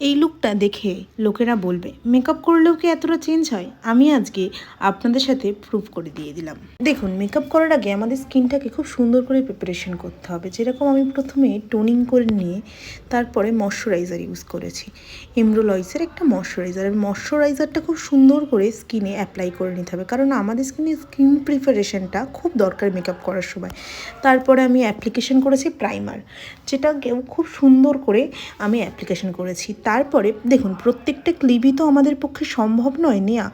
এই লুকটা দেখে লোকেরা বলবে মেকআপ করলেও কি এতটা চেঞ্জ হয়? আমি আজকে আপনাদের সাথে প্রুভ করে দিয়ে দিলাম। দেখুন মেকআপ করার আগে আমাদের স্কিনটাকে খুব সুন্দর করে প্রিপারেশন করতে হবে। যেরকম আমি প্রথমে টোনিং করে নিয়ে তারপরে ময়শ্চারাইজার ইউজ করেছি। এমব্রোলয়েসের একটা ময়শ্চারাইজার আর ময়শ্চারাইজারটা খুব সুন্দর করে স্কিনে অ্যাপ্লাই করে নিতে হবে। কারণ আমাদের স্কিনে স্কিন প্রিপারেশনটা খুব দরকার মেকআপ করার সময়। তারপরে আমি অ্যাপ্লিকেশন করেছি প্রাইমার যেটাকেও খুব সুন্দর করে আমি অ্যাপ্লিকেশন করেছি। তারপরে, দেখুন, প্রত্যেকটা ক্লিপই তো আমাদের পক্ষে সম্ভব নয় নেওয়া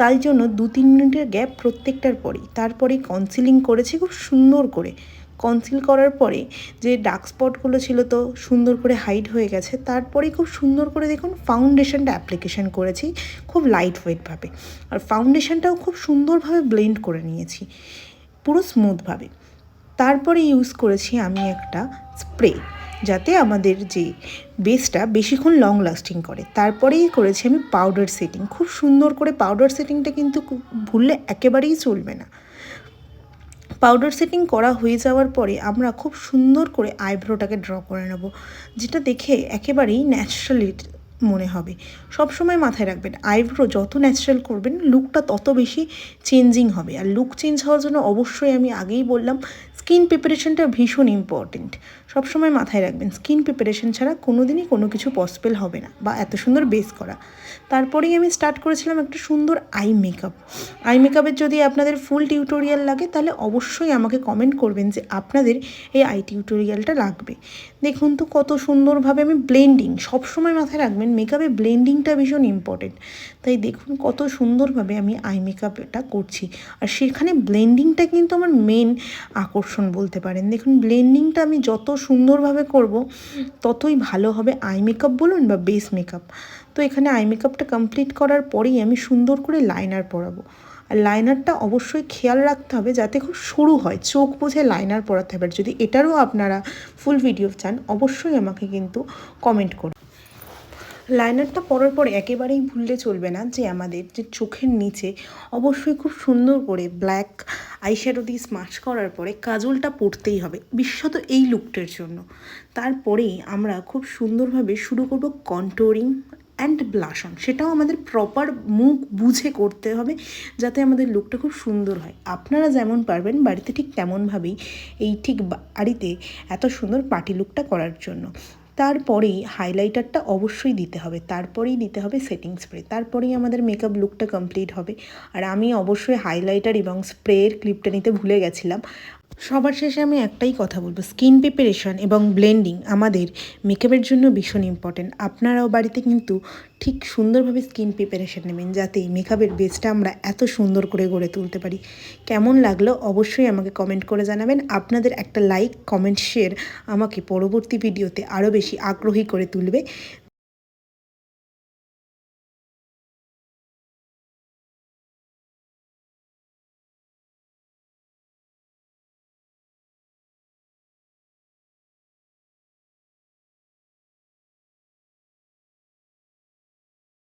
তাই জন্য দু তিন মিনিটের গ্যাপ প্রত্যেকটার পরেই। তারপরে কনসিলিং করেছি খুব সুন্দর করে। কনসিল করার পরে যে ডার্ক স্পটগুলো ছিল তো সুন্দর করে হাইড হয়ে গেছে। তারপরেই খুব সুন্দর করে দেখুন ফাউন্ডেশনটা অ্যাপ্লিকেশন করেছি, খুব লাইট ওয়েটভাবে আর ফাউন্ডেশনটাও খুব সুন্দরভাবে ব্লেন্ড করে নিয়েছি, পুরো স্মুথভাবে তারপরে ইউজ করেছি আমি একটা স্প্রে যাতে আমাদের যে বেসটা বেশিক্ষণ লং লাস্টিং করে। তারপরেই করেছি আমি পাউডার সেটিং খুব সুন্দর করে পাউডার সেটিংটা কিন্তু ভুললে একেবারেই চলবে না। পাউডার সেটিং করা হয়ে যাওয়ার পরে আমরা খুব সুন্দর করে আইব্রোটাকে ড্র করে নেব, যেটা দেখে একেবারেই ন্যাচারালি মনে হবে। সব সময় মাথায় রাখবেন আইব্রো যত ন্যাচারাল করবেন লুকটা তত বেশি চেঞ্জিং হবে। আর লুক চেঞ্জ হওয়ার জন্য অবশ্যই আমি আগেই বললাম স্কিন প্রিপারেশনটা ভীষণ ইম্পর্টেন্ট সবসময় মাথায় রাখবেন, স্কিন প্রিপারেশন ছাড়া কোনো দিনই কোনো কিছু পসিবল হবে না বা এত সুন্দর বেস করা। তারপরেই আমি স্টার্ট করেছিলাম একটা সুন্দর আই মেকআপ আই মেকআপের যদি আপনাদের ফুল টিউটোরিয়াল লাগে, তাহলে অবশ্যই আমাকে কমেন্ট করবেন যে আপনাদের এই আই টিউটোরিয়ালটা লাগবে। দেখুন তো কত সুন্দরভাবে আমি ব্লেন্ডিং সবসময় মাথায় রাখবেন মেকআপে ব্লেন্ডিংটা ভীষণ ইম্পর্টেন্ট তাই দেখুন কত সুন্দরভাবে আমি আই মেকআপটা করছি। আর সেখানে ব্লেন্ডিংটা কিন্তু আমার মেন আকর্ষণ বলতে পারেন। দেখুন ব্লেন্ডিংটা আমি যত সুন্দরভাবে করব, ততই ভালো হবে আই মেকআপ বলুন বা বেস মেকআপ তো এখানে আই মেকআপটা কমপ্লিট করার পরেই আমি সুন্দর করে লাইনার পরাবো। আর লাইনারটা অবশ্যই খেয়াল রাখতে হবে যাতে খুব সরু হয়, চোখ বুঝে লাইনার পরাতে হবে। যদি এটারও আপনারা ফুল ভিডিও চান, অবশ্যই আমাকে কিন্তু কমেন্ট করুন। লাইনারটা পরার পরে একেবারেই ভুললে চলবে না যে আমাদের যে চোখের নিচে অবশ্যই খুব সুন্দর করে ব্ল্যাক আইশ্যাডো দিয়ে স্মাচ করার পরে কাজলটা পরতেই হবে। বিশেষত এই লুকটার জন্য। তারপরেই আমরা খুব সুন্দরভাবে শুরু করব কন্টোরিং অ্যান্ড ব্লাশন সেটাও আমাদের প্রপার মুখ বুঝে করতে হবে যাতে আমাদের লুকটা খুব সুন্দর হয়। আপনারা যেমন পারবেন বাড়িতে ঠিক তেমনভাবেই এই ঠিক বাড়িতে এত সুন্দর পার্টি লুকটা করার জন্য। তারপরেই হাইলাইটারটা অবশ্যই দিতে হবে। তারপরেই দিতে হবে সেটিং স্প্রে তারপরেই আমাদের মেকআপ লুকটা কমপ্লিট হবে। আর আমি অবশ্যই হাইলাইটার এবং স্প্রের ক্লিপটা নিতে ভুলে গেছিলাম। সবার শেষে আমি একটাই কথা বলব স্কিন প্রিপারেশন এবং ব্লেন্ডিং আমাদের মেকআপের জন্য ভীষণ ইম্পর্টেন্ট আপনারাও বাড়িতে কিন্তু ঠিক সুন্দরভাবে স্কিন প্রিপারেশন নেবেন যাতে মেকআপের বেসটা আমরা এত সুন্দর করে গড়ে তুলতে পারি। কেমন লাগল অবশ্যই আমাকে কমেন্ট করে জানাবেন। আপনাদের একটা লাইক কমেন্ট শেয়ার আমাকে পরবর্তী ভিডিওতে আরও বেশি আগ্রহী করে তুলবে।